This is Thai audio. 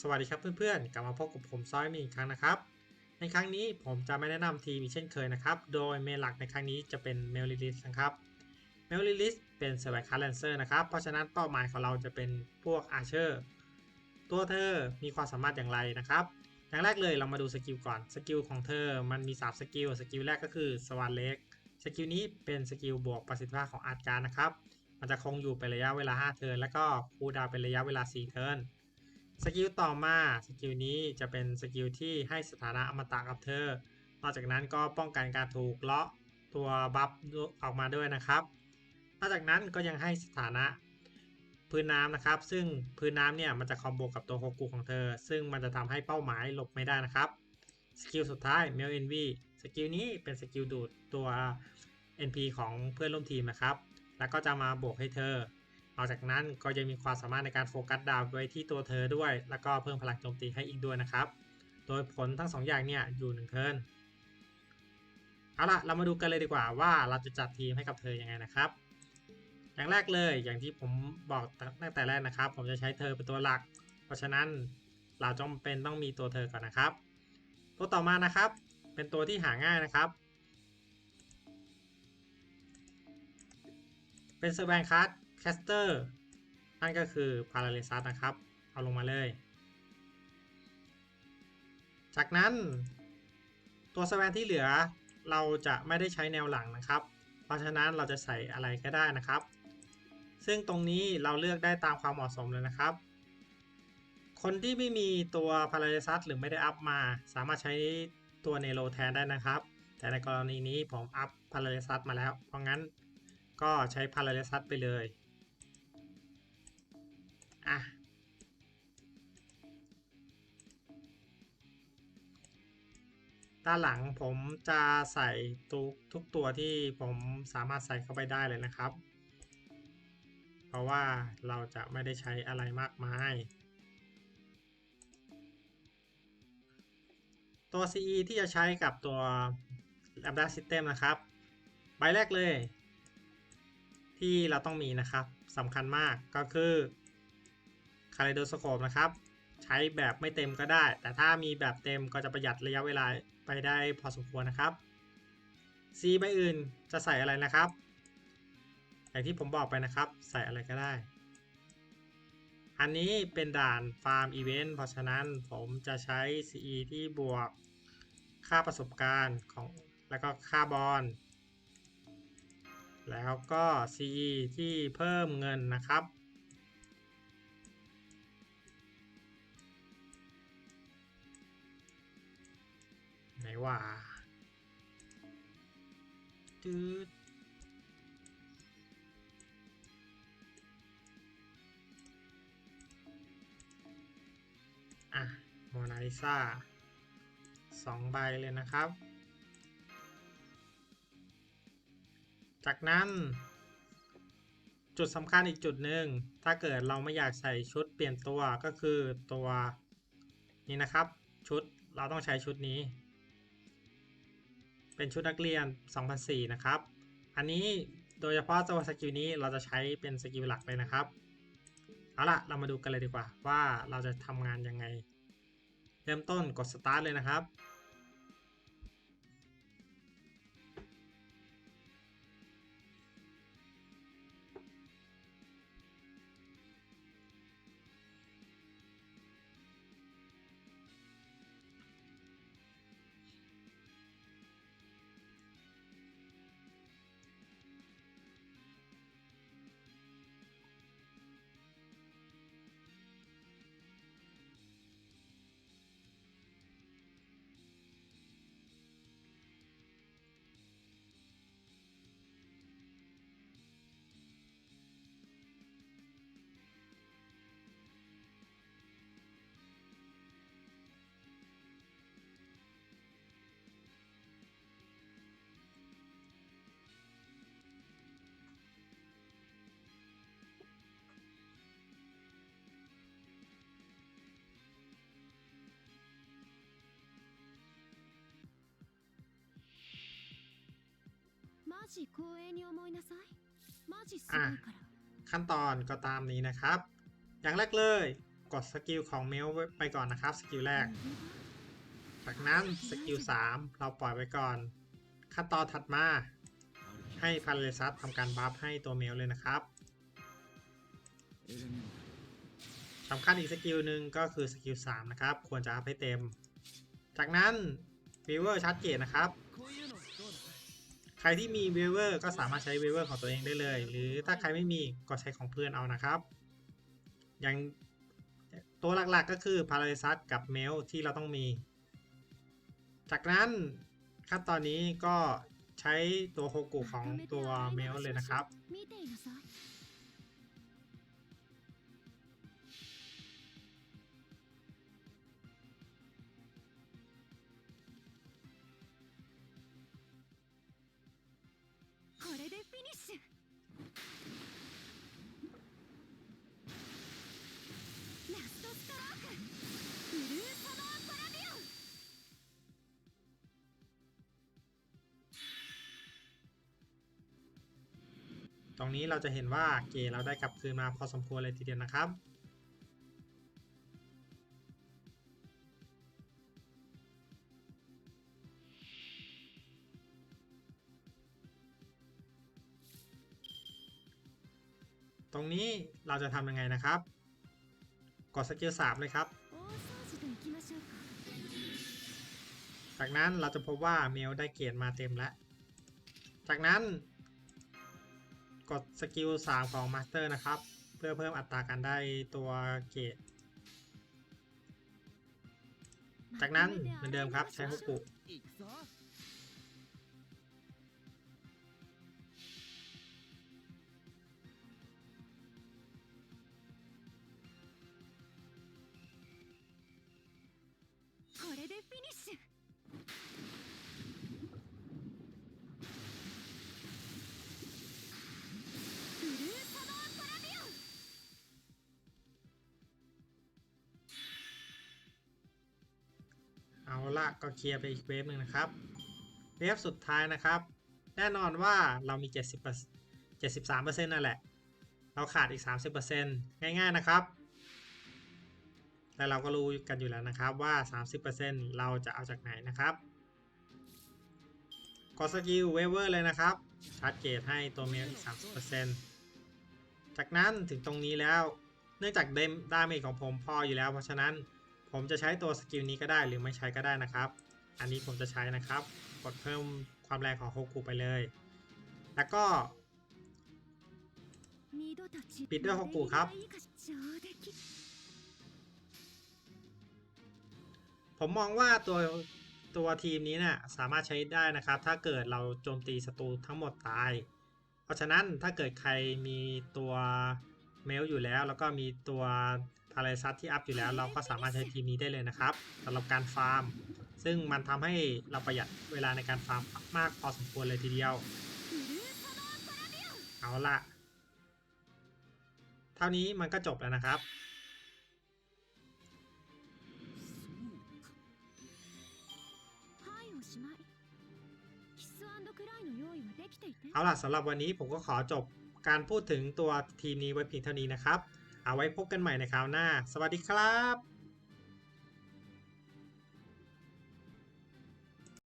สวัสดีครับเพื่อนๆ กลับมาพบกับผมซอยมีอีกครั้งนะครับ ในครั้งนี้ผมจะไม่แนะนำทีมอีกเช่นเคยนะครับ โดยเมนหลักในครั้งนี้จะเป็นเมลลิลิสนะครับ เมลลิลิสเป็นเซอร์ไวคาร์แลนเซอร์นะครับ เพราะฉะนั้นเป้าหมายของเราจะเป็นพวกอาร์เชอร์ตัวเธอมีความสามารถอย่างไรนะครับอย่างแรกเลยเรามาดูสกิลก่อน สกิลของเธอมันมี 3 สกิล สกิลแรกก็คือสวานเล็ก สกิลนี้เป็นสกิลบวกประสิทธิภาพของอาร์ตการนะครับ มันจะคงอยู่เป็นระยะเวลา 5 เทิร์นแล้วก็คูดาวเป็นระยะเวลา 4 เทิร์น สกิลต่อมาสกิลนี้จะเป็นสกิลที่ให้สถานะอมตะกับเธอ นอกจากนั้นก็ป้องกันการถูกเลาะตัวบัฟออกมาด้วยนะครับ นอกจากนั้นก็ยังให้สถานะพื้นน้ำนะครับ ซึ่งพื้นน้ำเนี่ยมันจะคอมโบกับตัวโฮกุของเธอ ซึ่งมันจะทำให้เป้าหมายหลบไม่ได้นะครับ สกิลสุดท้ายเมลเอนวีสกิลนี้เป็นสกิลดูดตัว NP ของเพื่อนร่วมทีมนะครับ แล้วก็จะมาบวกให้เธอ นอกจากนั้นก็ยังมีความสามารถในการโฟกัสดาวไว้ที่ตัวเธอด้วย แล้วก็เพิ่มพลังโจมตีให้อีกด้วยนะครับ โดยผลทั้งสองอย่างเนี่ยอยู่หนึ่งเทิร์นเอาล่ะเรามาดูกันเลยดีกว่าว่าเราจะจัดทีมให้กับเธอยังไงนะครับ อย่างแรกเลยอย่างที่ผมบอกตั้งแต่แรกนะครับ ผมจะใช้เธอเป็นตัวหลัก เพราะฉะนั้นเราจำเป็นต้องมีตัวเธอก่อนนะครับ ตัวต่อมานะครับ เป็นตัวที่หาง่ายนะครับ เป็นเซอร์แวนคัส แคสเตอร์นั่นก็คือพาราเลซัสนะครับ เอาลงมาเลย จากนั้นตัวสแวนที่เหลือเราจะไม่ได้ใช้แนวหลังนะครับ เพราะฉะนั้นเราจะใส่อะไรก็ได้นะครับ ซึ่งตรงนี้เราเลือกได้ตามความเหมาะสมเลยนะครับ คนที่ไม่มีตัวพาราเลซัสหรือไม่ได้อัพมา สามารถใช้ตัวเนโรแทนได้นะครับ แต่ในกรณีนี้ผมอัพพาราเลซัสมาแล้ว เพราะงั้นก็ใช้พาราเลซัสไปเลย อะด้านหลังผมจะใส่ทุกทุกตัวที่ผมสามารถใส่เข้าไปได้เลยนะครับ เพราะว่าเราจะไม่ได้ใช้อะไรมากมาย ตัว CE ที่จะใช้กับตัว Lambda System นะครับ ใบแรกเลย ที่เราต้องมีนะครับสำคัญมากก็คือ คาลิโดสโคปนะครับ ใช้แบบไม่เต็มก็ได้ แต่ถ้ามีแบบเต็มก็จะประหยัดระยะเวลาไปได้พอสมควรนะครับ C ใบอื่นจะใส่อะไรนะครับ อย่างที่ผมบอกไปนะครับ ใส่อะไรก็ได้ อันนี้เป็นด่านฟาร์มอีเวนต์เพราะฉะนั้นผมจะใช้ CE ที่บวกค่าประสบการณ์ของแล้วก็ค่าบอลแล้วก็ CE ที่เพิ่มเงินนะครับ ไหนว่าจืดอะโมนาลิซาสองใบเลยนะครับ จากนั้น จุดสำคัญอีกจุดหนึ่ง ถ้าเกิดเราไม่อยากใส่ชุดเปลี่ยนตัวก็คือตัวนี้นะครับ ชุดเราต้องใช้ชุดนี้ เป็นชุดนักเรียน 2004 นะครับ อันนี้โดยเฉพาะตัวสกิลนี้เราจะใช้เป็นสกิลหลักเลยนะครับ เอาล่ะ เรามาดูกันเลยดีกว่าว่าเราจะทำงานยังไง เริ่มต้นกดสตาร์ทเลยนะครับ อะขั้นตอนก็ตามนี้นะครับ อย่างแรกเลยกดสกิลของเมลไปก่อนนะครับสกิลแรก จากนั้นสกิล3เราปล่อยไว้ก่อน ขั้นตอนถัดมา ให้พาราเลซัสทำการบัฟให้ตัวเมลเลยนะครับสำคัญอีกสกิลหนึ่งก็คือสกิล3นะครับ ควรจะอัพให้เต็ม จากนั้นฟีเวอร์ชาร์จเกตนะครับ ครที่มีเวเวอร์ก็สามารถใช้เวเวอร์ของตัวเองได้เลย หรือถ้าใครไม่มีก็ใช้ของเพื่อนเอานะครับ อย่างตัวหลักๆก็คือพาราเซัสกับเมลที่เราต้องมี จากนั้นขั้นตอนนี้ก็ใช้ตัวโฮกุของตัวเมลเลยนะครับ ตรงนี้เราจะเห็นว่าเกรดเราได้กลับคืนมาพอสมควรเลยทีเดียวนะครับ ตรงนี้เราจะทำยังไงนะครับ กดสกิลมเลยครับ จากนั้นเราจะพบว่าเมลได้เกียรดมาเต็มแล้ว จากนั้น กดสกิล 3 ของมาสเตอร์นะครับ เพื่อเพิ่มอัตราการได้ตัวเกรดจากนั้นเหมือนเดิมครับใช้ฮุกุ เอาละก็เคลียร์ไปอีกเวฟหนึ่งนะครับ เวฟสุดท้ายนะครับ แน่นอนว่าเรามี 70 73%นั่นแหละ เราขาดอีก 30%ง่ายๆนะครับแต่เราก็รู้กันอยู่แล้วนะครับว่า 30%เราจะเอาจากไหนนะครับกดสกิลเวเวอร์เลยนะครับ ชาร์จเกตให้ตัวเมลอีก 30%จากนั้นถึงตรงนี้แล้ว เนื่องจากเดมดาเมจของผมพออยู่แล้ว เพราะฉะนั้น ผมจะใช้ตัวสกิลนี้ก็ได้หรือไม่ใช้ก็ได้นะครับ อันนี้ผมจะใช้นะครับ กดเพิ่มความแรงของโฮกุไปเลย แล้วก็ปิดด้วยโฮกุครับ ผมมองว่าตัวตัวทีมนี้นะ่ะสามารถใช้ได้นะครับ ถ้าเกิดเราโจมตีศัตรูทั้งหมดตาย เพราะฉะนั้นถ้าเกิดใครมีตัวเมลอยู่แล้ว แล้วก็มีตัว อะไรซัดที่อัพอยู่แล้ว เราก็สามารถใช้ทีมนี้ได้เลยนะครับสำหรับการฟาร์ม ซึ่งมันทำให้เราประหยัดเวลาในการฟาร์มมากพอสมควรเลยทีเดียว เอาละเท่านี้มันก็จบแล้วนะครับเอาล่ะสำหรับวันนี้ผมก็ขอจบการพูดถึงตัวทีมนี้ไว้เพียงเท่านี้นะครับ เอาไว้พบกันใหม่ในคราวหน้า สวัสดีครับ